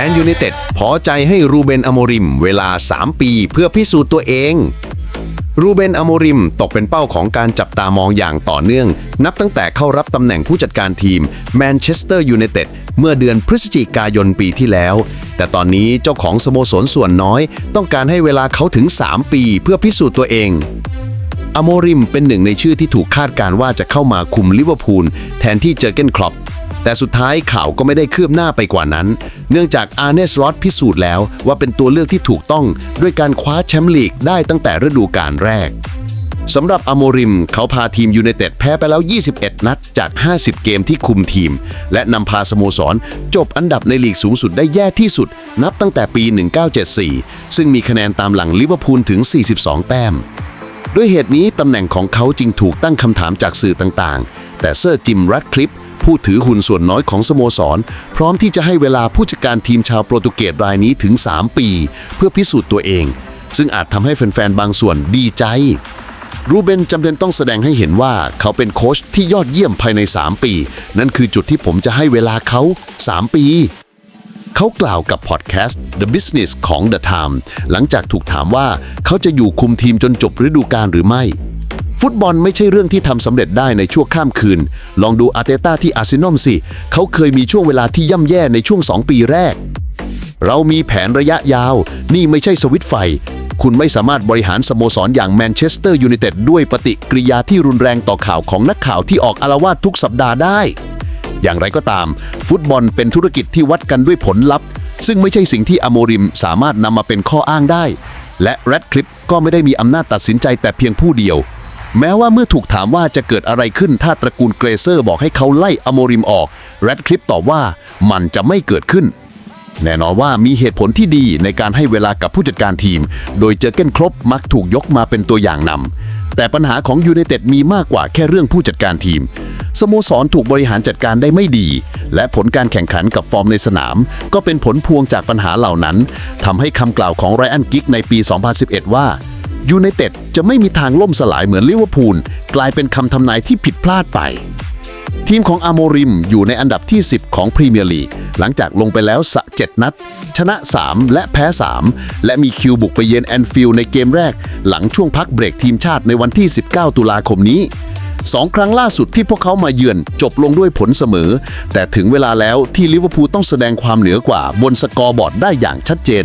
แมนยูไนเต็ดพอใจให้รูเบนอโมริมเวลา 3 ปีเพื่อพิสูจน์ตัวเองรูเบนอโมริมตกเป็นเป้าของการจับตามองอย่างต่อเนื่อง นับตั้งแต่เข้ารับตำแหน่งผู้จัดการทีมแมนเชสเตอร์ยูไนเต็ดเมื่อเดือนพฤศจิกายนปีที่แล้ว แต่ตอนนี้เจ้าของสโมสรส่วนน้อย ต้องการให้เวลาเขาถึง 3 ปีเพื่อพิสูจน์ตัวเองอโมริมเป็นหนึ่งในชื่อที่ถูกคาดการณ์ว่าจะเข้ามาคุมลิเวอร์พูลแทนที่เจอเกนคลอป แต่สุดท้ายข่าวก็ไม่ได้คืบหน้าไปกว่านั้น เนื่องจากอาร์เนสลอตพิสูจน์แล้วว่าเป็นตัวเลือกที่ถูกต้อง ด้วยการคว้าแชมป์ลีกได้ตั้งแต่ฤดูกาลแรกสำหรับอโมริม เขาพาทีมยูไนเต็ดแพ้ไปแล้ว 21 นัดจาก 50 เกมที่คุมทีม และนำพาสโมสร จบอันดับในลีกสูงสุดได้แย่ที่สุด นับตั้งแต่ปี 1974 ซึ่งมีคะแนนตามหลังลิเวอร์พูลถึง 42 แต้ม ด้วยเหตุนี้ตำแหน่งของเขาจึงถูกตั้งคำถามจากสื่อต่างๆ แต่เซอร์จิมรัดคลิป ผู้ถือหุ้นส่วนน้อยของสโมสร พร้อมที่จะให้เวลาผู้จัดการทีมชาวโปรตุเกสรายนี้ถึง 3 ปี เพื่อพิสูจน์ตัวเอง ซึ่งอาจทำให้แฟนๆ บางส่วนดีใจ รูเบนจำเป็นต้องแสดงให้เห็นว่าเขาเป็นโค้ชที่ยอดเยี่ยมภายใน 3 ปี นั่นคือจุดที่ผมจะให้เวลาเขา 3 ปีเขากล่าวกับพอดแคสต์ The Business ของ The Time หลังจากถูกถามว่าเขาจะอยู่คุมทีมจนจบฤดูกาลหรือไม่ ฟุตบอลไม่ใช่เรื่องที่ทำสำเร็จได้ในชั่วข้ามคืน ลองดูอาร์เตต้าที่อาร์เซนอลสิ เขาเคยมีช่วงเวลาที่ย่ำแย่ในช่วง 2 ปีแรก เรามีแผนระยะยาว นี่ไม่ใช่สวิตไฟ คุณไม่สามารถบริหารสโมสรอย่างแมนเชสเตอร์ยูไนเต็ดด้วยปฏิกิริยาที่รุนแรงต่อข่าวของนักข่าวที่ออกอารวาสทุกสัปดาห์ได้ อย่างไรก็ตาม ฟุตบอลเป็นธุรกิจที่วัดกันด้วยผลลัพธ์ ซึ่งไม่ใช่สิ่งที่อโมริมสามารถนำมาเป็นข้ออ้างได้ และแรดคลิปก็ไม่ได้มีอำนาจตัดสินใจแต่เพียงผู้เดียว แม้ว่าเมื่อถูกถามว่าจะเกิดอะไรขึ้นถ้าตระกูลเกรเซอร์บอกให้เขาไล่อโมริมออก แรดคลิปตอบว่ามันจะไม่เกิดขึ้น แน่นอนว่ามีเหตุผลที่ดีในการให้เวลากับผู้จัดการทีม โดยเจอเก้นครบมักถูกยกมาเป็นตัวอย่างนำแต่ปัญหาของยูไนเต็ดมีมากกว่าแค่เรื่องผู้จัดการทีม สโมสรถูกบริหารจัดการได้ไม่ดี และผลการแข่งขันกับฟอร์มในสนาม ก็เป็นผลพวงจากปัญหาเหล่านั้นทำให้คำกล่าวของไรอันกิกในปี 2011 ว่า ยูไนเต็ดจะไม่มีทางล่มสลายเหมือนลิเวอร์พูลกลายเป็นคำทำนายที่ผิดพลาดไป ทีมของอาโมริมอยู่ในอันดับที่ 10 ของพรีเมียร์ลีกหลังจากลงไปแล้วสะ7นัด ชนะ 3 และแพ้ 3 และมีคิวบุกไปเยือนแอนฟิลด์ในเกมแรก หลังช่วงพักเบรกทีมชาติในวันที่ 19 ตุลาคมนี้สองครั้งล่าสุดที่พวกเขามาเยือนจบลงด้วยผลเสมอ แต่ถึงเวลาแล้วที่ลิเวอร์พูลต้องแสดงความเหนือกว่าบนสกอร์บอร์ดได้อย่างชัดเจน